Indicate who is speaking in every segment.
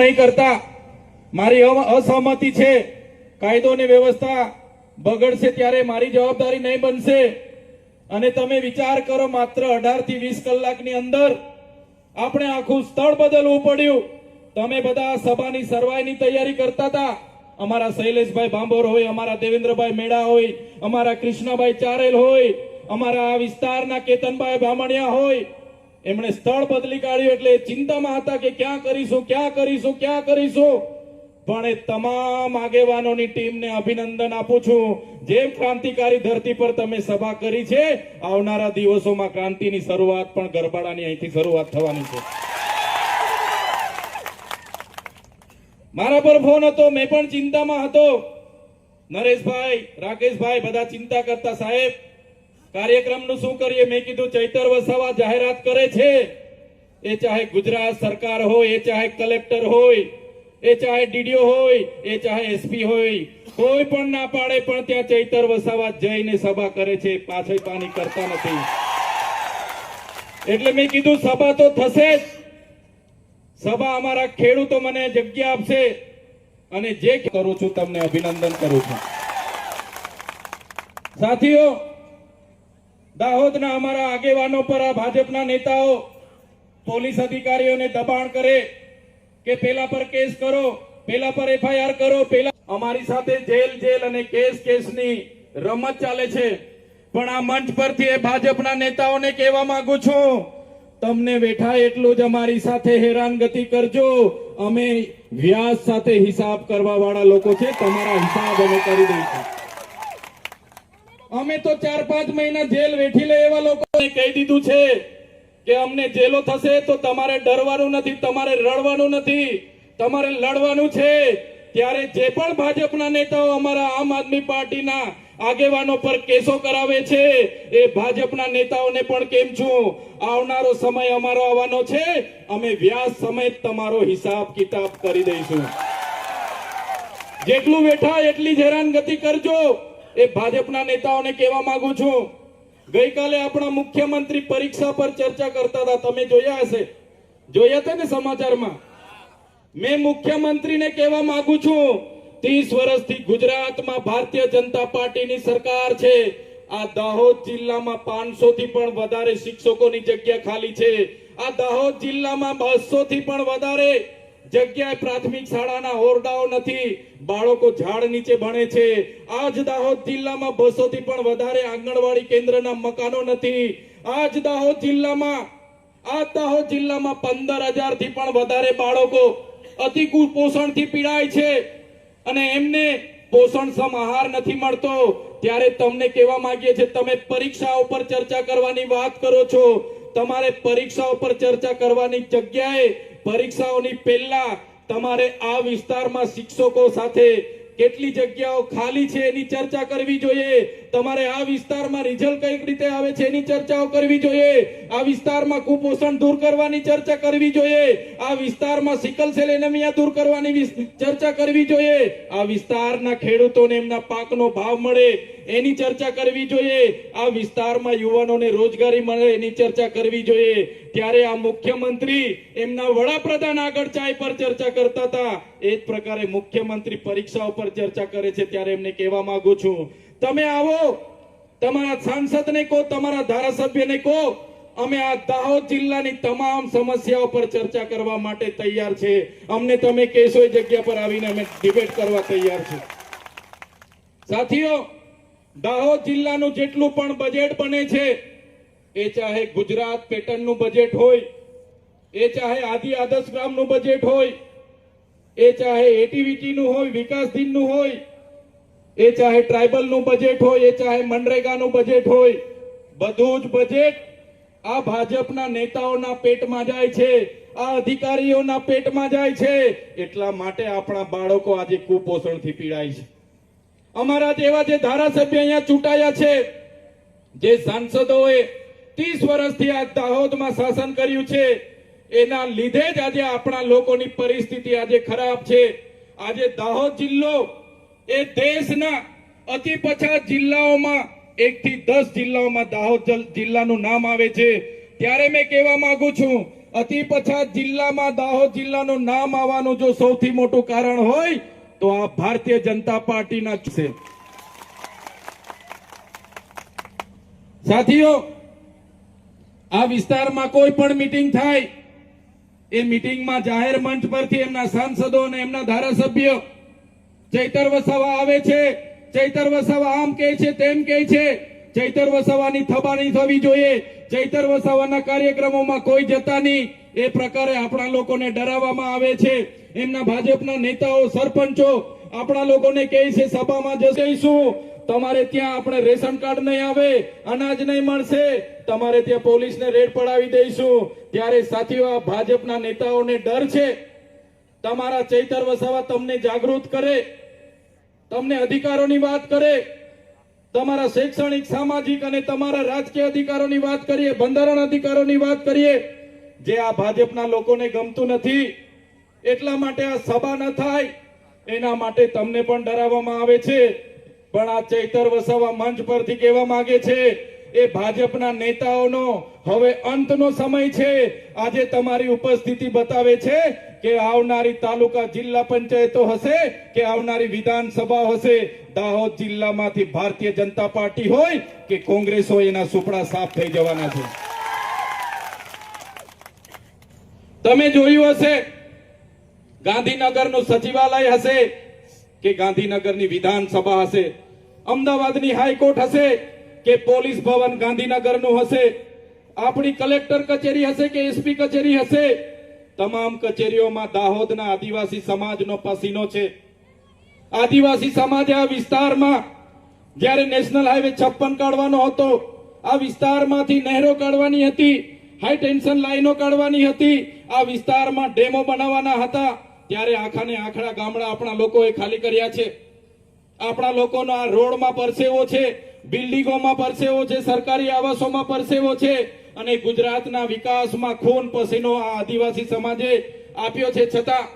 Speaker 1: નહીં કરતા. મારી અસહમતિ છે. કાયદો અને વ્યવસ્થા બગડશે ત્યારે મારી જવાબદારી નહીં બનશે. અને તમે વિચાર કરો માત્ર અઢારથી વીસ કલાકની અંદર આપણે આખું સ્થળ બદલવું પડ્યું. તમે બધા સભાની સરવાઈની તૈયારી કરતા હતા. અમારા શૈલેષભાઈ ભાંભોર હોય, અમારા દેવેન્દ્રભાઈ મેળા હોય, અમારા કૃષ્ણભાઈ ચારેલ હોય, અમારા આ વિસ્તારના કેતનભાઈ બામણિયા હોય એમણે સ્થળ બદલી કાઢ્યું એટલે ચિંતામાં હતા કે ક્યાં કરીશું ક્યાં કરીશું ક્યાં કરીશું? પણ એ તમામ આગેવાનોની ટીમને અભિનંદન આપું છું. જેમ ક્રાંતિકારી ધરતી પર તમે સભા કરી છે, આવનારા દિવસોમાં ક્રાંતિની શરૂઆત પણ ગરબાડાની અહીંથી શરૂઆત થવાની છે. મારા પર ફોન હતો, મેં પણ ચિંતામાં હતો. નરેશભાઈ, રાકેશભાઈ, બધા ચિંતા કરતા સાહેબ કાર્યક્રમનું શું કરીએ? મેં કીધું ચૈતર વસાવા જાહેરાત કરે છે. એ ચાહે ગુજરાત સરકાર હોય, એ ચાહે કલેક્ટર હોય, એ ચાહે ડીડીઓ હોય, એ ચાહે એસપી હોય, કોઈ પણ ના પાડે, પણ ત્યાં ચૈતર વસાવા જઈને સભા કરે છે. પાછળ પાણી કરતા નથી. એટલે મેં કીધું સભા તો થશે જ. સભા અમારા ખેડૂતો મને જગ્યા આપશે. અને જે કરું છું, તમને અભિનંદન કરું છું. સાથીઓ દાહોદના અમારા આગેવાનો પર આ ભાજપના નેતાઓ પોલીસ અધિકારીઓને દબાણ કરે કે પેલા પર કેસ કરો, પેલા પર એફઆઈઆર કરો, પેલા અમારી સાથે જેલ જેલ અને કેસ, કેસની રમત ચાલે છે. પણ આ મંચ પરથી એ ભાજપના નેતાઓને કહેવા માંગુ છું, તમને બેઠા એટલું જ અમારી સાથે હેરાનગતિ કરજો. અમે વ્યાસ સાથે હિસાબ કરવા વાળા લોકો છે. તમારા હિસાબ અમે કરી દઈશું. અમે તો ચાર પાંચ મહિના જેલ વેઠી લે એવા લોકોને કહી દીધું છે કે અમને જેલો થશે તો તમારે ડરવાનું નથી, તમારે રડવાનું નથી, તમારે લડવાનું છે. ત્યારે જે પણ ભાજપના નેતાઓ અમારા આમ આદમી પાર્ટીના આગેવાનો પર કેસો કરાવે છે, એ ભાજપના નેતાઓને પણ કેમ છું? આવનારો સમય અમારો આવવાનો છે. અમે વ્યાસ સમેત તમારો હિસાબ કિતાબ કરી દઈશું. જેટલું બેઠા એટલી જ હેરાનગતિ કરજો. એ ભાજપના નેતાઓને કહેવા માંગુ છું. ગઈકાલે આપણા મુખ્યમંત્રી પરીક્ષા પર ચર્ચા કરતા હતા. તમે જોયા હશે. જોયા હતા ને સમાચારમાં? મેં મુખ્યમંત્રીને કહેવા માંગુ છું, ત્રીસ વર્ષથી ગુજરાતમાં ભારતીય જનતા પાર્ટીની સરકાર છે. આ દાહોદ જિલ્લામાં પાંચસો થી પણ વધારે શિક્ષકોની જગ્યા ખાલી છે. આ દાહોદ જિલ્લામાં બસો થી પણ વધારે જગ્યાએ પ્રાથમિક શાળાના ઓરડાઓ નથી, બાળકો ઝાડ નીચે ભણે છે. આજ દાહોદ જિલ્લામાં બસો થી પણ વધારે આંગણવાડી કેન્દ્રના મકાનો નથી. આજ દાહોદ જિલ્લામાં આ દાહોદ જિલ્લામાં પંદર હજારથી પણ વધારે બાળકો અતિ કુપોષણથી પીડાય છે. અને એમને પોષણક્ષમ આહાર નથી મળતો. ત્યારે તમને કહેવા માંગીએ છીએ, તમે પરીક્ષાઓ પર ચર્ચા કરવાની વાત કરો છો. તમારે પરીક્ષાઓ પર ચર્ચા કરવાની જગ્યાએ પરીક્ષાઓની પહેલા તમારે આ વિસ્તારમાં શિક્ષકો સાથે કેટલી જગ્યાઓ ખાલી છે એની ચર્ચા કરવી જોઈએ? તમારે આ વિસ્તારમાં રિઝલ્ટ કઈ રીતે આવે છે એની ચર્ચાઓ કરવી જોઈએ? આ વિસ્તારમાં કુપોષણ દૂર કરવાની ચર્ચા કરવી જોઈએ? આ વિસ્તારમાં સિકલ સેલ એનેમિયા દૂર કરવાની ચર્ચા કરવી જોઈએ? આ વિસ્તારના ખેડૂતોને એમના પાકનો ભાવ મળે. એની ચર્ચા કરવી જોઈએ. આ વિસ્તારમાં યુવાનોને રોજગારી મળે એની ચર્ચા કરવી જોઈએ. ત્યારે આ મુખ્યમંત્રી એમના વડાપ્રધાન આગળ ચાય પર ચર્ચા કરતા હતા. એ જ પ્રકારે મુખ્યમંત્રી પરીક્ષાઓ પર ચર્ચા કરે છે ત્યારે એમને કહેવા માંગુ છું. તમે આવો. તમારા સાંસદને કહો, તમારા ધારાસભ્યને કહો. અમે આ દાહોદ જિલ્લાની તમામ સમસ્યાઓ પર ચર્ચા કરવા માટે તૈયાર છે. અમને તમે કહેશો એ જગ્યા પર આવીને અમે ડિબેટ કરવા તૈયાર છે સાથીઓ દાહોદ જિલ્લાનું જેટલું પણ બજેટ બને છે, એ ચાહે ગુજરાત પેટર્નનું બજેટ હોય, એ ચાહે આદિ આદર્શ ગ્રામનું બજેટ હોય, એ ચાહે એટીવીટીનું હોય, વિકાસ દિનનું હોય, એ ચાહે ટ્રાઇબલનું બજેટ હોય, એ ચાહે મનરેગાનું બજેટ હોય, બધું જ બજેટ આ ભાજપના નેતાઓના પેટમાં જાય છે, આ અધિકારીઓના પેટમાં જાય છે, એટલા માટે આપણા બાળકો આજે કુપોષણથી પીડાય છે. અમારા જેવા જે ધારાસભ્ય અહીંયા ચૂંટાયા છે, જે સાંસદોએ ત્રીસ વર્ષથી આ દાહોદમાં શાસન કર્યું છે, એના લીધે જ આજે આપણા લોકોની પરિસ્થિતિ આજે ખરાબ છે. આજે દાહોદ જિલ્લો એ દેશના અતિ પછાત જિલ્લાઓમાં એક થી દસ જિલ્લાઓમાં દાહોદ જલ- જિલ્લાનું નામ આવે છે. ત્યારે મેં કહેવા માંગુ છું, અતિ પછાત જિલ્લામાં દાહોદ જિલ્લાનું નામ આવવાનું જો સૌથી મોટું કારણ હોય તો આ ભારતીય જનતા પાર્ટીના છે. સાથીઓ, આ વિસ્તારમાં કોઈ પણ મિટિંગ થાય, એ મિટિંગમાં જાહેર મંચ પરથી એમના સાંસદો અને એમના ધારાસભ્યો ચૈતર વસાવા આવે છે, ચૈતર વસાવા આમ કહે છે, તેમ કહે છે, ચૈતર વસાવાની થબાની થવી જોઈએ, ચૈતર વસાવાના કાર્યક્રમોમાં કોઈ જતા નહીં, એ પ્રકારે આપણા લોકોને ડરાવવામાં આવે છે. એમના ભાજપના નેતાઓ, સરપંચો, આપણા લોકોને કહે છે, સભામાં જઈશું. તમારે ત્યાં આપણે રેશન કાર્ડ નહીં આવે, અનાજ નહીં મળશે. તમારે ત્યાં પોલીસને રેડ પડાવી દઈશું. ત્યારે સાથીઓ ભાજપના નેતાઓને ડર છે. તમારા ચૈતર વસાવા તમને જાગૃત કરે, તમને અધિકારોની વાત કરે. તમારા શૈક્ષણિક, સામાજિક અને તમારા રાજકીય અધિકારોની વાત કરીએ, બંધારણ અધિકારોની વાત કરીએ. જે આ ભાજપના લોકોને ગમતું નથી. એટલા માટે આ સભા ન થાય. એના માટે તમને પણ ડરાવવામાં આવે છે. પણ આ ચૈતર વસાવા મંચ પરથી કહેવા માંગે છે, એ ભાજપના નેતાઓનો હવે અંતનો સમય છે. આજે તમારી ઉપસ્થિતિ બતાવે છે કે આવનારી તાલુકા જિલ્લા પંચાયતો હશે કે આવનારી વિધાનસભા હશે. દાહોદ જિલ્લામાંથી ભારતીય જનતા પાર્ટી હોય કે કોંગ્રેસ હોય, એના સુપડા સાફ થઈ જવાના છે. તમે જોયું હશે ગાંધીનગરનું સચિવાલય હશે કે ગાંધીનગરની વિધાનસભા હશે? અમદાવાદની હાઈકોર્ટ હશે કે પોલીસ ભવન ગાંધીનગરનું હશે? આપણી કલેક્ટર કચેરી હશે કે એસપી કચેરી હશે? તમામ કચેરીઓમાં દાહોદના આદિવાસી સમાજનો પસીનો છે. આદિવાસી સમાજે આ વિસ્તારમાં જ્યારે નેશનલ હાઈવે છપ્પન કાઢવાનો હતો, આ વિસ્તારમાંથી નહેરો કાઢવાની હતી, હાઈ ટેન્શન લાઈનો કાઢવાની હતી, આ વિસ્તારમાં ડેમો બનાવવાના હતા. ત્યારે આખાને આખડા ગામડા આપણા લોકોએ ખાલી કર્યા છે. આપણા લોકોનો આ રોડમાં પરસેવો છે, બિલ્ડિંગોમાં પરસેવો છે, સરકારી આવાસોમાં પરસેવો છે અને ગુજરાતના વિકાસમાં ખૂન પસીનો આ આદિવાસી સમાજે આપ્યો છે. છતાં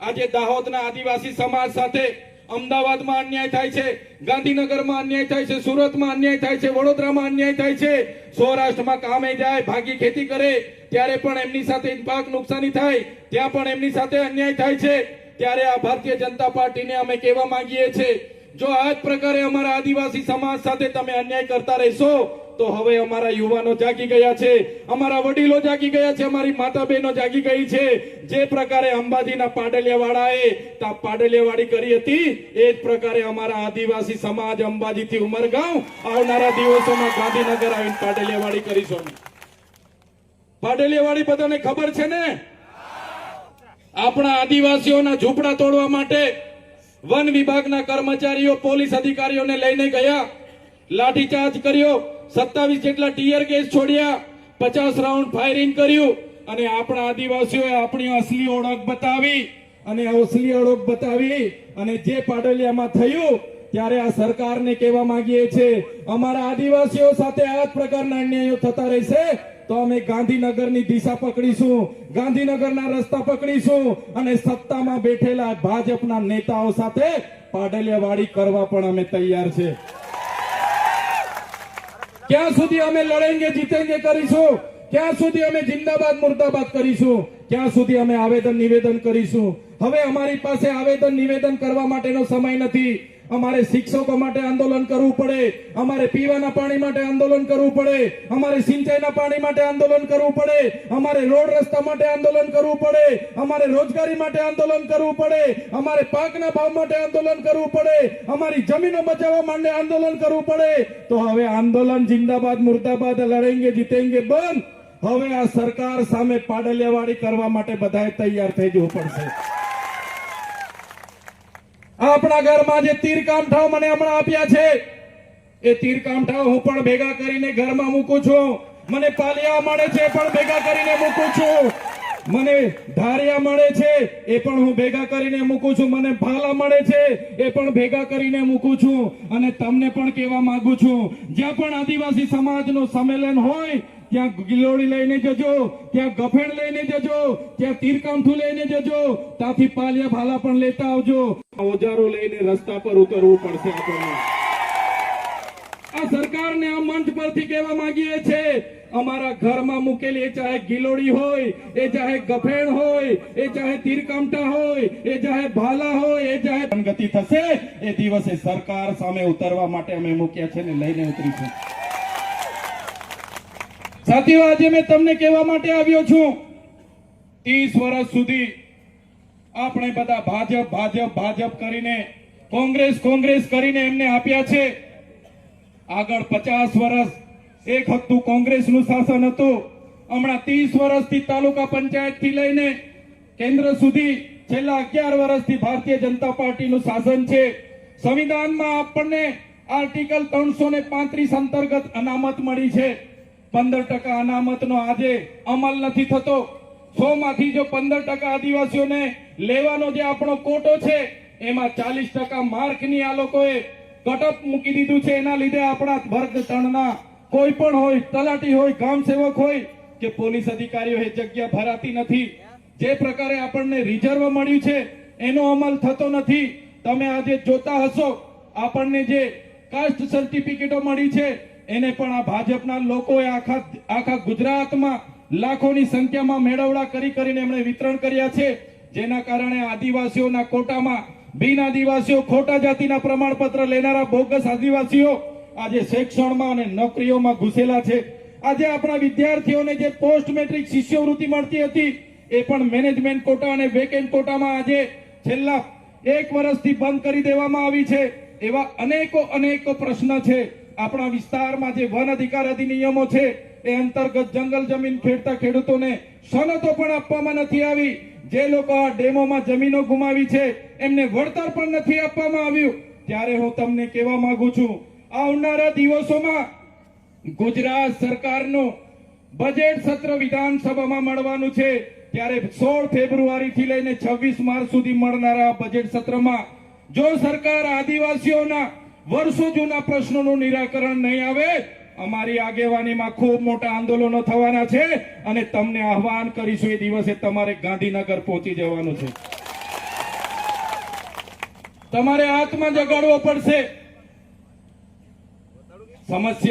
Speaker 1: આજે દાહોદના આદિવાસી સમાજ સાથે અમદાવાદમાં અન્યાય થાય છે, ગાંધીનગરમાં અન્યાય થાય છે, સુરતમાં અન્યાય થાય છે, વડોદરામાં અન્યાય થાય છે. સૌરાષ્ટ્રમાં કામે જાય, ભાગી ખેતી કરે, ત્યારે પણ એમની સાથે પાક નુકસાની થાય, ત્યાં પણ એમની સાથે અન્યાય થાય છે. ત્યારે આ ભારતીય જનતા પાર્ટીને અમે કહેવા માંગીએ છીએ, જો આ જ પ્રકારે અમારા આદિવાસી સમાજ સાથે તમે અન્યાય કરતા રહેશો તો હવે અમારા યુવાનો જાગી ગયા છે, અમારા વડીલો જાગી ગયા છે, અમારી માતા બહેનો જાગી ગઈ છે જે પ્રકારે અંબાજીના પાડલિયાવાળાએ તા પાડલિયાવાડી કરી હતી, એ જ પ્રકારે અમારા આદિવાસી સમાજ અંબાજીથી ઉમરગાંવ આવનારા દિવસોમાં ગાંધીનગર આવીને પાડલિયાવાડી કરીશું. પાડલિયાવાડી બધાને ખબર છે ને આપણા આદિવાસીઓના ઝૂંપડા તોડવા માટે વન વિભાગના કર્મચારીઓ, પોલીસ અધિકારીઓને લઈને ગયા, લાઠીચાર્જ કર્યો સત્તાવીસ જેટલા ટીયર ગેસ છોડ્યા, પચાસ રાઉન્ડ ફાયરિંગ કર્યું અને આપણા આદિવાસીઓએ આપણી અસલી ઓળખ બતાવી અને અસલી ઓળખ બતાવી અને જે પાડલિયામાં થયું ત્યારે આ સરકારને કહેવા માંગીએ છીએ, અમારા આદિવાસીઓ સાથે આ જ પ્રકારના અન્યાયો થતા રહેશે, તો અમે ગાંધીનગરની દિશા પકડીશું, ગાંધીનગરના રસ્તા પકડીશું અને સત્તામાં બેઠેલા ભાજપના નેતાઓ સાથે પાડલિયાવાડી કરવા પણ અમે તૈયાર છે. ક્યાં સુધી અમે લડેંગે, જીતેંગે કરીશું? ક્યાં સુધી અમે જિંદાબાદ, મુર્દાબાદ કરીશું? ક્યાં સુધી અમે આવેદન, નિવેદન કરીશું? હવે અમારી પાસે આવેદન, નિવેદન કરવા માટેનો સમય નથી. અમારે શિક્ષકો માટે આંદોલન કરવું પડે. અમારે પીવાના પાણી માટે આંદોલન કરવું પડે. અમારે સિંચાઈના પાણી માટે આંદોલન કરવું પડે. અમારે રોડ રસ્તા માટે આંદોલન કરવું પડે. અમારે રોજગારી માટે આંદોલન કરવું પડે. અમારે પાકના ભાવ માટે આંદોલન કરવું પડે. અમારી જમીનો બચાવવા માટે આંદોલન કરવું પડે. તો હવે આંદોલન જિંદાબાદ, મુર્દાબાદ, લડેંગે, જીતેંગે બંધ. હવે આ સરકાર સામે પાડલિયાવાડી કરવા માટે બધાએ તૈયાર થઈ જવું પડશે. આપણા ઘરમાં જે તીર કામઠાઓ મને હમણાં આપ્યા છે, એ તીર કામઠાઓ હું પણ ભેગા કરીને ઘરમાં મૂકું છું. મને પાલિયા મળે છે પણ ભેગા કરીને મૂકું છું. મને ધારિયા મળે છે, એ પણ હું ભેગા કરીને મૂકું છું. મને ભાલા મળે છે, એ પણ ભેગા કરીને મૂકું છું. અને તમને પણ કહેવા માંગુ છું, જ્યાં પણ આદિવાસી સમાજનું સંમેલન હોય, ત્યાં ગિલોડી લઈને જજો, ત્યાં ગફેણ લઈને જજો, ત્યાં તીરકામઠું લઈને જજો, ત્યાંથી પાલિયા ભાલા પણ લેતા આવજો. ઓજારો લઈને રસ્તા પર ઉતરવું પડશે આપણને. આ સરકારને આ મંચ પરથી કહેવા માંગીએ છે અમારા ઘરમાં મૂકેલી, એ ચાહે ગિલોડી હોય, એ ચાહે ગફેણ હોય, એ ચાહે તીરકામટા હોય, એ ચાહે ભાલા હોય, એ ચાહે ગતિ થશે, એ દિવસે સરકાર સામે ઉતરવા માટે અમે મૂક્યા છે ને લઈને ઉતરીશું. સાથીઓ, આજે મેં તમને કહેવા માટે આવ્યો છું. ત્રીસ વર્ષ સુધી આપણે બધા ભાજપ ભાજપ ભાજપ કરીને, કોંગ્રેસ કોંગ્રેસ કરીને એમને આપ્યા છે. આગળ પચાસ વર્ષ એક હતું કોંગ્રેસનું શાસન હતું. હમણાં ત્રીસ વર્ષથી તાલુકા પંચાયતથી લઈને કેન્દ્ર સુધી છેલ્લા અગિયાર વર્ષથી ભારતીય જનતા પાર્ટીનું શાસન છે. સંવિધાનમાં આપણને આર્ટિકલ ત્રણસો ને પાંત્રીસ અંતર્ગત અનામત મળી છે. પંદર ટકા અનામતનો આજે અમલ નથી થતો. સો માંથી જો પંદર ટકા આદિવાસીઓને લેવાનો જે આપણો કોટો છે, એમાં ચાલીસ ટકા માર્કની આ લોકોએ કટઅપ મૂકી દીધું છે. એના લીધે આપણા વર્ગ ત્રણના કોઈ પણ હોય, તલાટી હોય, ગામ સેવક હોય, કે પોલીસ અધિકારીઓ એ જગ્યા ભરાતી નથી. જે પ્રકારે આપણને રિઝર્વ મળ્યું છે, એનો અમલ થતો નથી. તમે આજે જોતા હશો, આપણને જે કાસ્ટ સર્ટિફિકેટો મળી છે, એને પણ આ ભાજપના લોકોએ આખા આખા ગુજરાતમાં લાખોની સંખ્યામાં મેળવડા કરી કરીને એમણે વિતરણ કર્યા છે. જેના કારણે આદિવાસીઓના કોટામાં, બિન આદિવાસીઓ ખોટા જાતિના પ્રમાણપત્ર લેનારા બોગસ આદિવાસીઓ આજે શિક્ષણમાં અને નોકરીઓમાં ઘૂસેલા છે. આજે આપણા વિદ્યાર્થીઓને જે પોસ્ટ મેટ્રિક શિષ્યવૃત્તિ મળતી હતી, એ પણ મેનેજમેન્ટ કોટા અને વેકેન્ટ કોટામાં આજે છેલ્લા એક વર્ષથી બંધ કરી દેવામાં આવી છે. એવા અનેકો અનેકો પ્રશ્ન છે. આપણા વિસ્તારમાં જે વન અધિકાર અધિનિયમો છે, એ અંતર્ગત જંગલ જમીન ખેડતા ખેડૂતોને સનતો પણ આપવામાં નથી આવી. જે લોકો આ ડેમોમાં જમીનો ગુમાવી છે, એમને વળતર પણ નથી આપવામાં આવ્યું. ત્યારે હું તમને કહેવા માંગુ છું આવનારા દિવસોમાં ગુજરાત સરકારનું બજેટ સત્ર વિધાનસભામાં મળવાનું છે. ત્યારે સોળ ફેબ્રુઆરીથી લઈને છવ્વીસ માર્ચ સુધી મળનારા બજેટ સત્રમાં જો સરકાર આદિવાસીઓના વર્ષો જૂના પ્રશ્નોનું નિરાકરણ નહીં આવે, અમારી આગેવાનીમાં ખૂબ મોટા આંદોલનો થવાના છે અને તમને આહવાન કરીશું એ દિવસે તમારે ગાંધીનગર પહોંચી જવાનું છે. તમારે આત્મા જગાડવો પડશે. సమస్య